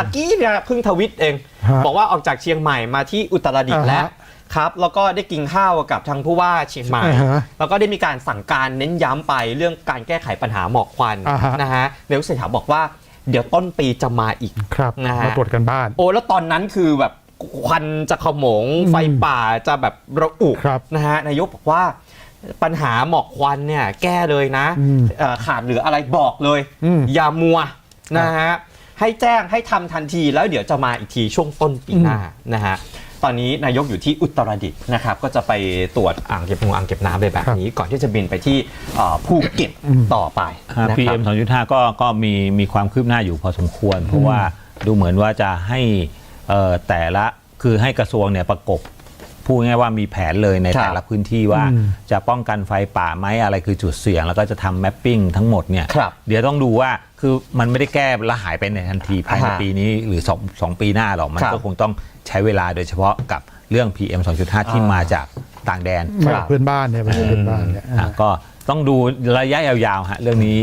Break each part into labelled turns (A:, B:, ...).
A: ตะกี้เนี่ยเพิ่งทวิตเอง
B: ฮะ
A: บอกว่าออกจากเชียงใหม่มาที่อุตรดิตถ์
B: อ่าฮะ
A: แล้วครับแล้วก็ได้กินข้าวกับทางผู้ว่าเชียงใหม่
B: อ่าฮะ
A: แล้วก็ได้มีการสั่งการเน้นย้ำไปเรื่องการแก้ไขปัญหาหมอกควัน
B: อ่าฮะ
A: นะฮะนายกเศรษฐาบอกว่าเดี๋ยวต้นปีจะมาอีก
B: ครับ
A: นะฮะ
B: มาตรวจกันบ้าน
A: โอ้แล้วตอนนั้นคือแบบควันจะขโมง
B: อืม
A: ไฟป่าจะแบบระอุ
B: ครับ
A: นะฮะนายกบอกว่าปัญหาหมอกควันเนี่ยแก้เลยนะ
B: อืม
A: เอ่อขาดเหลืออะไรบอกเลย
B: อืม
A: อย่ามัวนะฮะ ให้แจ้งให้ทำทันที แล้วเดี๋ยวจะมาอีกทีช่วงต้นปีหน้านะฮะตอนนี้นายกอยู่ที่อุตรดิตถ์นะครับ ก็จะไปตรวจอ่างเก็บงอ่างเก็บน้ำไปแบบนี้ ก่อนที่จะบินไปที่เอ่อภูเก็ต
B: อืม
A: ต่อไปนะค
C: พี
A: รั
C: เอ็
A: บ
C: มสองจุดห้าก็ก็มีมีความคืบหน้าอยู่พอสมควร เพราะว่าดูเหมือนว่าจะให้เอ่อแต่ละคือให้กระทรวงเนี่ยประกบ พูดง่ายๆว่ามีแผนเลยใน
A: ครับ
C: แต่ละพื้นที่ว่า
B: อืม
C: จะป้องกันไฟป่าไหมอะไรคือจุดเสี่ยง แล้วก็จะทำแมปปิ้งทั้งหมดเนี่ย
A: ครับ
C: เดี๋ยวต้องดูว่าคือมันไม่ได้แก้และหายไปในทันทีภายใน
A: อ่าฮะ
C: ปีนี้หรือสองสองปีหน้าหรอกมัน
A: ครับ
C: ก็คงต้องใช้เวลาโดยเฉพาะกับเรื่อง PM 2.5 ที่
A: อ่าม
C: มาจากต่างแดน
A: ครับ
B: มาเพื่อนบ้านเนี่ยมาเพื่อนบ้านเนี่ย
C: อะก็ต้องดูระยะยาวๆฮะเรื่องนี้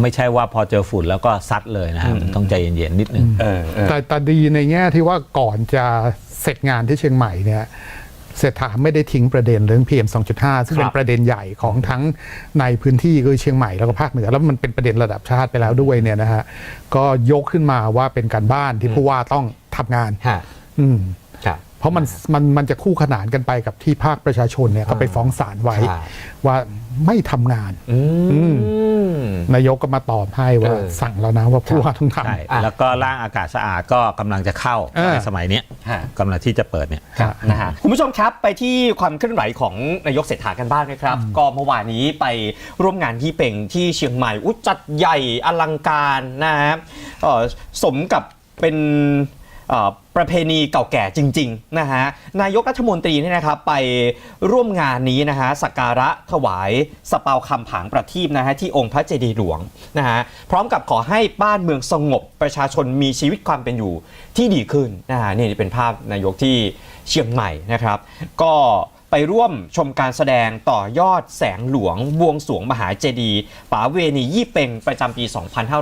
C: ไม่ใช่ว่าพอเจอฝุ่นแล้วก็ซัดเลยนะฮะ
A: อืม
C: มันต้องใจเย็นๆนิดนึง
A: เออเออ
B: แต่แต่ดีในแง่ที่ว่าก่อนจะเสร็จงานที่เชียงใหม่เนี่ย เศรษฐาไม่ได้ทิ้งประเด็นเรื่อง PM 2.5 ซึ่ง
A: ครั
B: เป็
A: บ
B: นประเด็นใหญ่ของทั้งในพื้นที่คือเชียงใหม่แล้วก็ภาคเหนือ แล้วมันเป็นประเด็นระดับชาติไปแล้วด้วยเนี่ยนะฮะก็ยกขึ้นมาว่าเป็นการบ้านที่ผู้ว่าต้องทำงาน
A: ฮะ
B: อืม
A: ครับ
B: เพราะมันมันมันจะคู่ขนานกันไปกับที่ภาคประชาชนเนี่ยก็ไปฟ้องศาลไว้
A: ใช่
B: ว่าไม่ทำงาน
A: อืม
B: นายกก็มาตอบให้ว่า
A: เออ
B: สั่งแล้วนะว่าผู้ว่าต้องท
C: ใช่
A: อะ
C: แล้วก็ร่างอากาศสะอาดก็กำลังจะเข้า
B: เออ
C: ในสมัยเนี้ย
A: ฮะ
C: กำลังที่จะเปิดเนี่ย
A: ครับนะฮะคุณผู้ชมครับไปที่ความเคลื่อนไหวของนายกเศรษฐากันบ้างนะครับ ก็เมื่อวานนี้ไปร่วมงานยี่เป่งที่เชียงใหม่อุยจัดใหญ่อลังการนะฮะเอ่อสมกับเป็นเอ่อ ประเพณีเก่าแก่จริงๆนะฮะนายกรัฐมนตรีเนี่ยนะครับไปร่วมงานนี้นะฮะสักการะถวายสเปาคำผางประทีปนะฮะที่องค์พระเจดีย์หลวงนะฮะพร้อมกับขอให้บ้านเมืองสงบประชาชนมีชีวิตความเป็นอยู่ที่ดีขึ้นนะฮะนี่เป็นภาพนายกที่เชียงใหม่นะครับ ก็ไปร่วมชมการแสดงต่อยอดแสงหลวงบวงสวงมหาเจดีย์ป๋าเวณียี่เปงประจำปี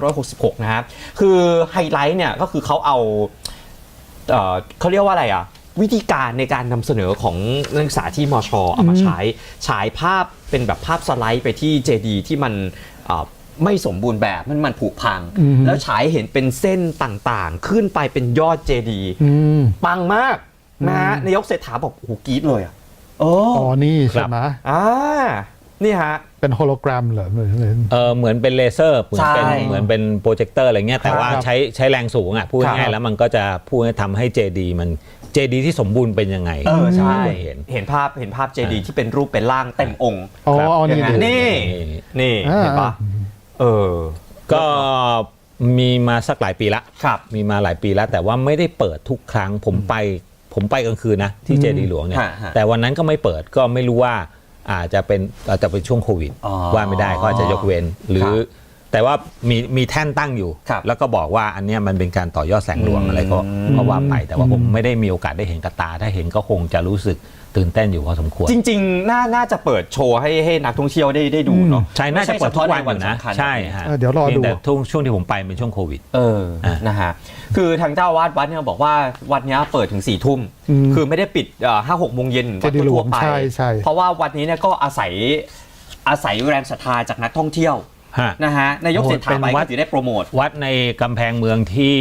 A: 2566 นะครับคือไฮไลท์เนี่ยก็คือเขาเอา เอ่อเขาเรียกว่าอะไรอะ วิธีการในการนำเสนอของนักศึกษาที่มชเอามาใช้ฉายภาพเป็นแบบภาพสไลด์ไปที่เจดีย์ที่มันเอ่อไม่สมบูรณ์แบบมันมันผุพัง
B: อืม
A: แล้วฉายเห็นเป็นเส้นต่างๆ ขึ้นไปเป็นยอดเจดีย์ำ
B: อืม
A: ปังมากนะฮะ
B: อืม
A: นายกเศรษฐาบอกโอ้โหกรี๊ดเลยอะโอ้
B: อ๋อนี่ใช่ไหม
A: อ่า นี่ฮะ
B: เป็นโฮโลแกรมเหรอเหมือนเหมือน
C: เออเหมือนเป็นเลเซอร์เหมือนเป็น
A: ใช่
C: เหมือนเป็นโปรเจคเตอร์อะไรเงี้ยแต่ว่า
B: ครับ
C: ใช้ใช้แรงสูงอะพูด
A: ครับ
C: ง่ายๆแล้วมันก็จะพูดให้ทำให้เจดีมันเจดีที่สมบูรณ์เป็นยังไง
A: เออใช่
C: เห็น
A: เห็นภาพเห็นภาพเจดีย์ที่เป็นรูปเป็นร่างเต็มองค์
B: อ๋อ
C: ครับ
B: อ๋อนี่
A: เห็นไหม
B: ดู
A: นี่นี่
B: อ่า
A: เห็นปะเออ
C: ก็มีมาสักหลายปีละ
A: ครับ
C: มีมาหลายปีแล้ว แต่ว่าไม่ได้เปิดทุกครั้งผมไปผมไปกลางคืนนะ ที่เจดีหลวงเนี่ย
A: ฮะฮะ
C: แต่วันนั้นก็ไม่เปิดก็ไม่รู้ว่า อาจจะเป็นอาจจะเป็นช่วงโควิด
A: อ๋อ
C: ว่าไม่ได้ก็อาจจะยกเว้นหรือ
A: ครับ
C: แต่ว่ามีมีแท่นตั้งอยู่
A: ครับ
C: แล้วก็บอกว่าอันเนี้ยมันเป็นการต่อยอดแสงหลวง
A: อืม
C: อะไรก็ก็ว่าไป แต่ว่าผมไม่ได้มีโอกาสได้เห็นกับตา ถ้าเห็นก็คงจะรู้สึกตื่นเต้นอยู่พอสมควร
A: จริงๆ น่าน่าจะเปิดโชว์ให้ให้นักท่องเที่ยวได้ได้ดูเนาะ
C: ใช่น่าจะเปิดทุกวันอยู่นะ
A: ไม่ใช่เฉพาใใช่
C: ฮะ
B: เออเดี๋ยวรอดู
C: พีงแต่ช่วงช่วงที่ผมไปเป็นช่วงโควิด
A: เออนะฮะคือทางเจ้าอาวาดวัดเนี่ยบอกว่าวัดเนี้ยเปิดถึงสี่ทุ่ม
B: อืม
A: คือไม่ได้ปิดห้าหกโมงเย็นวัด
B: เจดีย์หล
A: ทั่
B: ว
A: ว
B: ง
A: ๆไป
B: ใช่ใช่
A: เพราะว่าวัดนี้เนี่ยก็อาศัยอาศัยแรงศรัทธาจากนักท่องเที่ยว
C: ฮะ
A: นะฮะนายกเศรษฐา
C: เป็น
A: ไป
C: วั
A: ก็
C: ด
A: ถือได้โปรโมท
C: วัดในกำแพงเมืองที่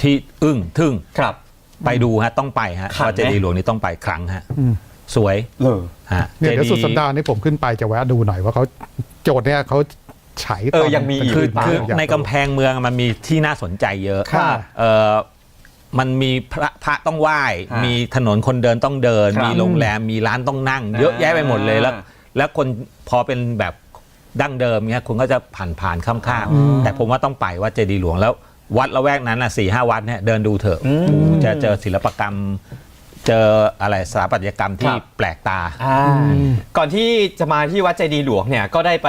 C: ที่อึ้งทึ่ง
A: ครับ
C: ไปดูฮะต้องไปฮะ
A: ขังไหม
C: วัดเจดีย์หลวงนี่ต้องไปครั้งฮะ
B: อืม
C: สวย
A: เลย
C: ฮะ
B: เนี่ยเดี๋ยว
C: จ
B: สุดสัปดาห์นี้ผมขึ้นไปจะแวะดูหน่อยว่าเขาโจทย์เนี่ยเขาฉาย
A: เอ
B: ต
A: อ
B: อน
A: ยังมีอีก
C: คือ
A: หรือเปล่า
C: คือ
B: อยา
C: ในกำแพงเมืองมันมีที่น่าสนใจเยอะ
A: ครับ
C: เออมันมีพระพระต้องไหว้
A: ฮะ
C: มีถนนคนเดินต้องเดิน
A: ครับ
C: มีโรงแรมมีร้านต้องนั่ง เยอะแยะไปหมดเลยแล้ว
A: อ่า
C: แล้วคนพอเป็นแบบ ดั้งเดิมเนี่ยคุณก็จะผ่านผ่านข้ามข้าม
A: อืม
C: แต่ผมว่าต้องไปวัดเจดีย์หลวงแล้ววัดละแวกนั้นอะสี่ห้าวัดเนี่ยเดินดูเถอะ
A: อืม
C: โอ้โหจะเจอศิลปกรรม เจออะไรสถาปัตยกรรมที่
A: ครับ
C: แปลกตา
A: อ่าก่อนที่จะมาที่วัดเจดีย์หลวงเนี่ยก็ได้ไป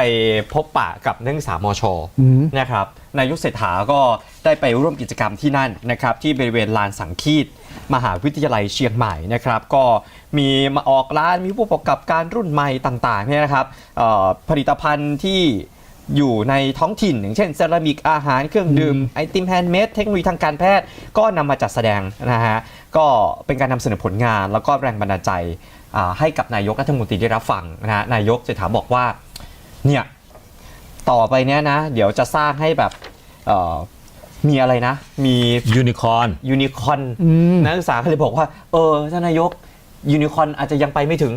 A: พบปะกับนักศึกษามช
B: อืม
A: นะครับนายกเศรษฐาก็ได้ไปร่วมกิจกรรมที่นั่นนะครับที่บริเวณลานสังคีต มหาวิทยาลัยเชียงใหม่นะครับ ก็มีมาออกร้านมีผู้ประกอบการรุ่นใหม่ต่างๆเนี่ยนะครับเอ่อผลิตภัณฑ์ที่อยู่ในท้องถิ่น อย่างเช่นเซรามิกอาหารเครื่องดื่มไอติมแฮนด์เมดเทคโนโลยีทางการแพทย์ก็นำมาจัดแสดงนะฮะก็เป็นการนำเสนอผลงาน แล้วก็แรงบันดาลใจอ่าให้กับนายกรัฐมนตรีได้รับฟังนะฮะนายกเศรษฐาบอกว่าเนี่ยต่อไปเนี้ยนะ เดี๋ยวจะสร้างให้แบบเอ่อ มีอะไรนะ มี
C: ยูนิคอร์น
A: ยูนิคอน
B: อืม
A: นักศึกษาก็เลยบอกว่า เออท่านนายกยูนิคอนอาจจะยังไปไม่ถึง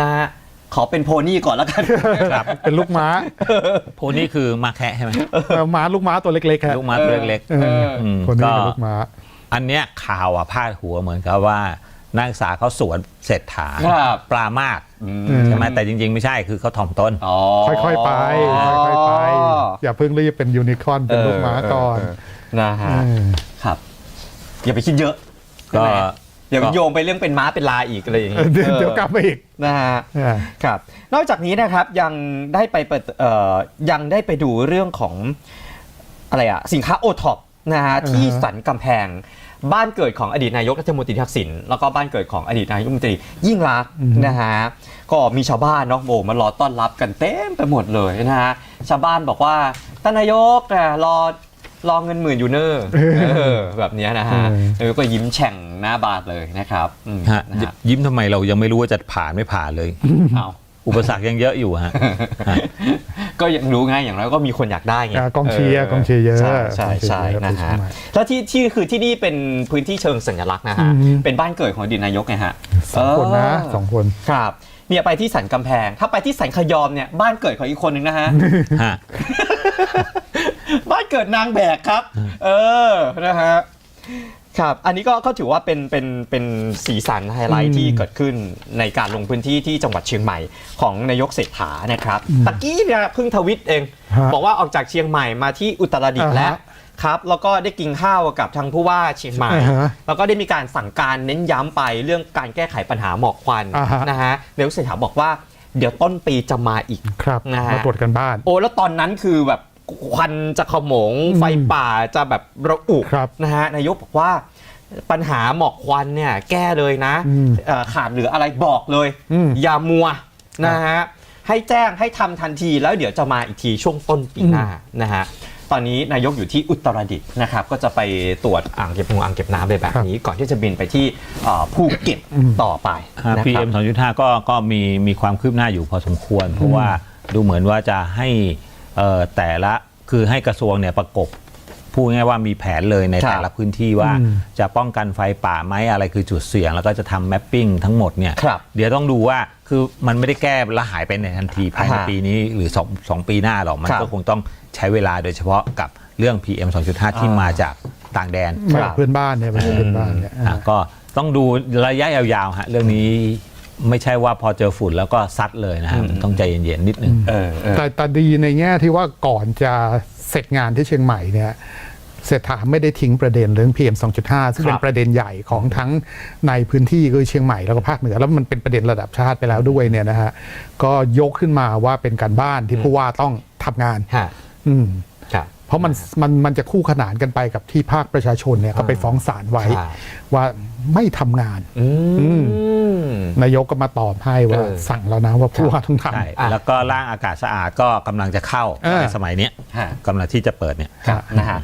A: นะฮะขอเป็นโพนี่ก่อนแล้วกัน
C: ครับ
B: เป็นลูกม้า
C: โพนี่คือมาแคะใช่ไหม
B: เออม้าลูกม้าตัวเล็กๆครับ
C: ลูกม้าตัวเล็ก
B: เออ
C: อืม
B: คนนี้
C: ก็
B: เป็นลูกม้า
C: ๆอันเนี้ยข่าวอะพาดหัวเหมือนกับว่า นักศึกษาเขาสวนเศรษฐา
A: ครับ
C: ปลามาก
A: อืม
C: ใช่ไหมแต่จริง ๆ ไม่ใช่คือเขาถ่อมต้น
A: อ๋อ
B: ค่อยๆไปค่อยๆไป อย่าเพิ่งรีบเป็นยูนิคอร์นเป็นลูกม้าก่อน
A: เเนะฮะ
B: เออ
A: ครับ อย่าไปคิดเยอะ
C: ก็
A: ใช่ไหมเดี๋ยว
C: ก็
A: โยงไปเรื่องเป็นม้าเป็นลาอีกอะไรอย่าง
B: เอ
A: เงี้
B: อยเดี๋ยวเดี๋ยวกลับมาอีก
A: นะฮะ
B: อ่า
A: ครับ นอกจากนี้นะครับยังได้ไปเปิดเอ่อยังได้ไปดูเรื่องของอะไรอะสินค้าโอท็อป นะฮะที่สันกำแพงบ้านเกิดของอดีตนายกรัฐมนตรีทักษิณแล้วก็บ้านเกิดของอดีตนายกรัฐมนตรียิ่งรักษณ์นะฮะก็มีชาวบ้านเนาะโบมารอต้อนรับกันเต็มไปหมดเลยนะฮะชาวบ้านบอกว่าท่านนายกน่ะรอรอเงินหมื่นอยู่เนอะเออแบบเนี้ยนะฮะนายกก็ยิ้มแฉ่งหน้าบานเลยนะครับอืม
C: ฮะ
A: นะฮะ
C: ยิ้มทำไมเรายังไม่รู้ว่าจะผ่านไม่ผ่านเลย
A: เอา
C: อุปสรรคยังเยอะอยู่ฮะฮะ
A: ก็ยังรู้ไงอย่างน้อยก็มีคนอยากได้ไง
B: อ่ากองเชียร์กองเชียร์เยอะ
A: ใช่ใช่
B: กองเชีย
A: ใช่
B: ร์เยอะ
A: นะ
B: ไปเชีย
A: ฮะ
B: งใหม่
A: แล้วที่ที่คือที่นี่เป็นพื้นที่เชิงสัญลักษณ์นะฮะ
B: อืม
A: เป็นบ้านเกิดของอดีตนายกไงฮะ
B: สองคนนะ
A: เส
B: องคน
A: ครับเนี่ยไปที่สันกำแพง ถ้าไปที่สันขยอมเนี่ยบ้านเกิดของอีกคนนึงนะฮะ
C: ฮะ
A: บ้านเกิดนางแบกครับ เออ นะฮะ ครับ อันนี้ก็ก็ถือว่าเป็นเป็นเป็นสีสันไฮไล
B: อื
A: ท์
B: ม
A: ที่เกิดขึ้นในการลงพื้นที่ที่จังหวัดเชียงใหม่ของนายกเศรษฐานะครับตะกี้เนี่ยเพิ่งทวิตเอง
B: ฮะ
A: บอกว่าออกจากเชียงใหม่มาที่อุตรดิตถ์แล้ว
B: อ่าฮะ
A: ครับแล้วก็ได้กินข้าวกับทางผู้ว่าเชียงใหม่
B: อ่าฮะ
A: แล้วก็ได้มีการสั่งการเน้นย้ำไปเรื่องการแก้ไขปัญหาหมอกควัน
B: อ่าฮะ
A: นะฮะนายกเศรษฐาบอกว่าเดี๋ยวต้นปีจะมาอีก
B: ครับ
A: นะฮะ
B: มาตรวจกันบ้าน
A: โอ้แล้วตอนนั้นคือแบบ ควันจะขโมง
B: อืม
A: ไฟป่าจะแบบระอุ
B: ครับ
A: นะฮะนายกบอกว่าปัญหาหมอกควันเนี่ยแก้เลยนะ
B: อืม
A: เอ่อขาดเหลืออะไรบอกเลย
B: อืม
A: อย่ามัวนะฮะให้แจ้งให้ทำทันทีแล้วเดี๋ยวจะมาอีกทีช่วงต้นปีหน้านะฮะตอนนี้นายกอยู่ที่อุตรดิตถ์นะครับ ก็จะไปตรวจอ่างเก็บงูอ่างเก็บน้ำไปแบบนี้ ก่อนที่จะบินไปที่เอ่อภูเก็ต
B: อืม
A: ต่อไปนะค
C: พี
A: รั
C: เอ็
A: บ
C: มสองจุดห้าก็ก็มีมีความคืบหน้าอยู่พอสมควร เพราะว่าดูเหมือนว่าจะให้เอ่อ แต่ละคือให้กระทรวงเนี่ยประกบพูดง่ายๆว่ามีแผนเลยใน
A: ครับ
C: แต่ละพื้นที่ว่า
B: อืม
C: จะป้องกันไฟป่าไหมอะไรคือจุดเสี่ยง แล้วก็จะทำแมปปิ้งทั้งหมดเนี่ย
A: ครับ
C: เดี๋ยวต้องดูว่าคือมันไม่ได้แก้และหายไปในทันทีภายใน
A: อ่าฮะ
C: ปีนี้หรือสองสองปีหน้าหรอกมัน
A: ครับ
C: ก็คงต้องใช้เวลาโดยเฉพาะกับเรื่อง PM 2.5 ที่
A: อ่าม
C: มาจากต่างแดน
B: มาจากเพื่อนบ้านเนี่ยมาจากเพื่อนบ้านเนี่ย
C: อะก็ต้องดูระยะยาวๆฮะเรื่องนี้ ไม่ใช่ว่าพอเจอฝุ่นแล้วก็ซัดเลยนะฮะมันต้องใจเย็นๆนิดนึง
A: เออเออ
B: แต่แต่ดีในแง่ที่ว่าก่อนจะเสร็จงานที่เชียงใหม่เนี่ยเศรษฐาไม่ได้ทิ้งประเด็นเรื่อง PM 2.5 ซึ่ง
A: ครับ
B: เป็นประเด็นใหญ่ของทั้งในพื้นที่คือเชียงใหม่แล้วก็ภาคเหนือ แล้วมันเป็นประเด็นระดับชาติไปแล้วด้วยเนี่ยนะฮะก็ยกขึ้นมาว่าเป็นการบ้านที่ผู้ว่าต้องทำงาน
A: ฮะ
B: อืม
A: ครับ
B: เพราะมันมันมันจะคู่ขนานกันไปกับที่ภาคประชาชนเนี่ยก็ไปฟ้องศาลไว้
A: ใช่
B: ว่าไม่ทำงาน
A: อืม
B: นายกก็มาตอบให้ว่า
A: เออ
B: สั่งแล้วนะว่าผู้ว่าต้องทำ
C: ใช่
A: อะ
C: แล้วก็ร่างอากาศสะอาดก็กำลังจะเข้า
B: เออ
C: ในสมัยเนี้ย
A: ฮะ
C: กำลังที่จะเปิดเนี่ย
A: ครับนะฮะ